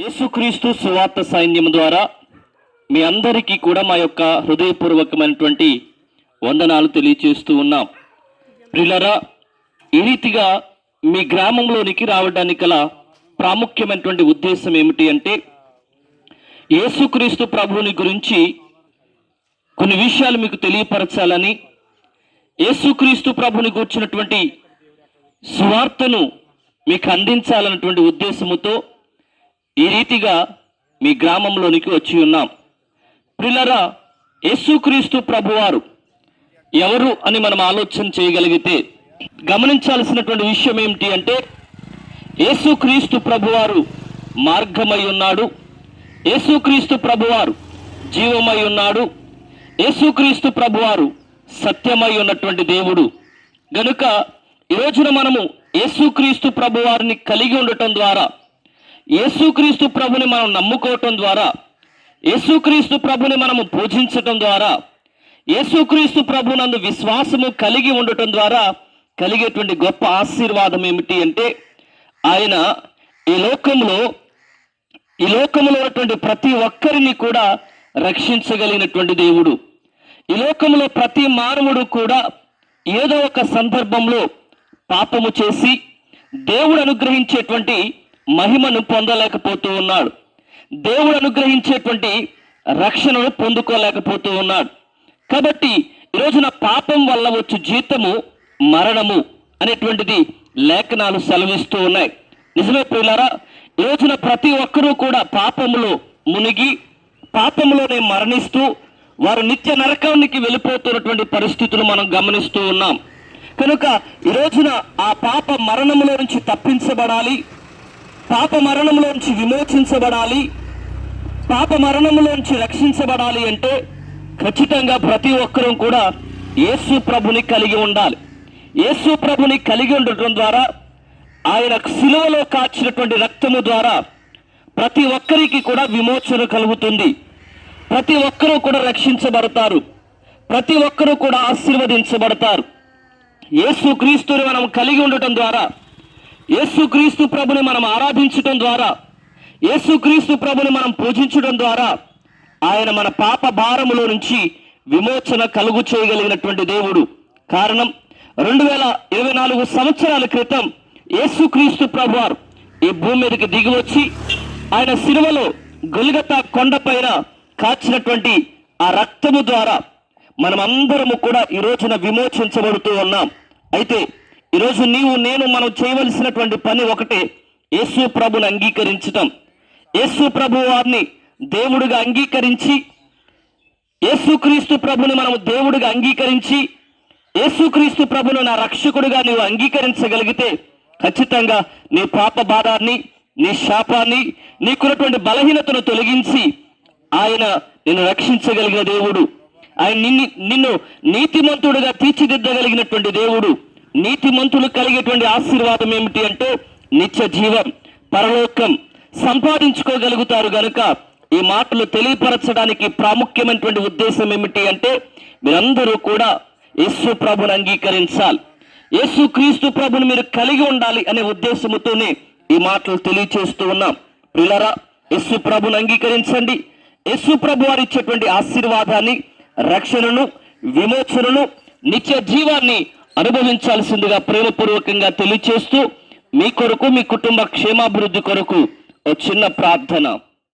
యేసుక్రీస్తు సువార్త సైన్యం ద్వారా మీ అందరికీ కూడా మా యొక్క హృదయపూర్వకమైనటువంటి వందనాలు తెలియచేస్తూ ఉన్నాం. ప్రిలరా ఈ రీతిగా మీ గ్రామంలోనికి రావడానికి గల ప్రాముఖ్యమైనటువంటి ఉద్దేశం ఏమిటి అంటే యేసుక్రీస్తు ప్రభువుని గురించి కొన్ని విషయాలు మీకు తెలియపరచాలని యేసుక్రీస్తు ప్రభుని కూర్చున్నటువంటి సువార్తను మీకు అందించాలన్నటువంటి ఉద్దేశముతో ఈ రీతిగా మీ గ్రామంలోనికి వచ్చి ఉన్నాం. పిల్లరా యేసుక్రీస్తు ప్రభువారు ఎవరు అని మనం ఆలోచన చేయగలిగితే గమనించాల్సినటువంటి విషయం ఏమిటి అంటే యేసుక్రీస్తు ప్రభువారు మార్గమై ఉన్నాడు. యేసుక్రీస్తు ప్రభువారు జీవమై ఉన్నాడు. యేసుక్రీస్తు ప్రభువారు సత్యమై ఉన్నటువంటి దేవుడు. గనుక ఈ రోజున మనము యేసుక్రీస్తు ప్రభువారిని కలిగి ఉండటం ద్వారా యేసుక్రీస్తు ప్రభుని మనం నమ్ముకోవటం ద్వారా యేసుక్రీస్తు ప్రభుని మనము పూజించటం ద్వారా యేసుక్రీస్తు ప్రభునందు విశ్వాసము కలిగి ఉండటం ద్వారా కలిగేటువంటి గొప్ప ఆశీర్వాదం ఏమిటి అంటే ఆయన ఈ లోకంలో ఈ లోకంలో ఉన్నటువంటి ప్రతి ఒక్కరిని కూడా రక్షించగలిగినటువంటి దేవుడు. ఈ లోకంలో ప్రతి మానవుడు కూడా ఏదో ఒక సందర్భంలో పాపము చేసి దేవుడు అనుగ్రహించేటువంటి మహిమను పొందలేకపోతూ ఉన్నాడు. దేవుడు అనుగ్రహించేటువంటి రక్షణను పొందుకోలేకపోతూ ఉన్నాడు. కాబట్టి ఈ రోజున పాపం వల్ల వచ్చు జీతము మరణము అనేటువంటిది లేఖనాలు సెలవిస్తూ ఉన్నాయి. నిజమే ప్రియులారా ఈరోజున ప్రతి ఒక్కరూ కూడా పాపములో మునిగి పాపములోనే మరణిస్తూ వారు నిత్య నరకానికి వెళ్ళిపోతున్నటువంటి పరిస్థితులు మనం గమనిస్తూ ఉన్నాం. కనుక ఈ రోజున ఆ పాప మరణములో నుంచి తప్పించబడాలి. పాప మరణంలోంచి విమోచించబడాలి. పాప మరణంలోంచి రక్షించబడాలి అంటే ఖచ్చితంగా ప్రతి ఒక్కరూ కూడా యేసు ప్రభుని కలిగి ఉండాలి. యేసు ప్రభుని కలిగి ఉండటం ద్వారా ఆయన శిలువలో కాచినటువంటి రక్తము ద్వారా ప్రతి ఒక్కరికి కూడా విమోచన కలుగుతుంది. ప్రతి ఒక్కరూ కూడా రక్షించబడతారు. ప్రతి ఒక్కరూ కూడా ఆశీర్వదించబడతారు. యేసు క్రీస్తుని మనం కలిగి ఉండటం ద్వారా యేసుక్రీస్తు ప్రభుని మనం ఆరాధించటం ద్వారా యేసుక్రీస్తు ప్రభుని మనం పూజించడం ద్వారా ఆయన మన పాప భారములో నుంచి విమోచన కలుగు చేయగలిగినటువంటి దేవుడు. కారణం రెండు వేల ఇరవై నాలుగు సంవత్సరాల క్రితం యేసుక్రీస్తు ప్రభువారు ఈ భూమి మీదకి దిగి వచ్చి ఆయన సినిమలో గొలిగత కొండపైన కాచినటువంటి ఆ రక్తము ద్వారా మనమందరము కూడా ఈ రోజున విమోచించబడుతూ ఉన్నాం. అయితే ఈరోజు నీవు నేను మనం చేయవలసినటువంటి పని ఒకటే యేసు ప్రభుని అంగీకరించటం. యేసు ప్రభు వారిని దేవుడిగా అంగీకరించి యేసుక్రీస్తు ప్రభుని మనం దేవుడిగా అంగీకరించి యేసుక్రీస్తు ప్రభును నా రక్షకుడిగా నీవు అంగీకరించగలిగితే ఖచ్చితంగా నీ పాప బాధాన్ని నీ శాపాన్ని నీకున్నటువంటి బలహీనతను తొలగించి ఆయన నిన్ను రక్షించగలిగిన దేవుడు. ఆయన నిన్ను నిన్ను నీతిమంతుడుగా తీర్చిదిద్దగలిగినటువంటి దేవుడు. నీతి మంతులు కలిగేటువంటి ఆశీర్వాదం ఏమిటి అంటే నిత్య జీవం పరలోకం సంపాదించుకోగలుగుతారు గనుక ఈ మాటలు తెలియపరచడానికి ప్రాముఖ్యమైనటువంటి ఉద్దేశం ఏమిటి అంటే మీరందరూ కూడా యేసు ప్రభుని అంగీకరించాలి. యేసు క్రీస్తు ప్రభుని మీరు కలిగి ఉండాలి అనే ఉద్దేశముతోనే ఈ మాటలు తెలియచేస్తూ ఉన్నాం. పిల్లరా యేసు ప్రభుని అంగీకరించండి. యేసు ప్రభు వారు ఇచ్చేటువంటి ఆశీర్వాదాన్ని రక్షణను విమోచనను నిత్య జీవాన్ని అనుభవించాల్సిందిగా ప్రేమపూర్వకంగా తెలియచేస్తూ మీ కొరకు మీ కుటుంబ క్షేమాభివృద్ధి కొరకు ఒక చిన్న ప్రార్థన.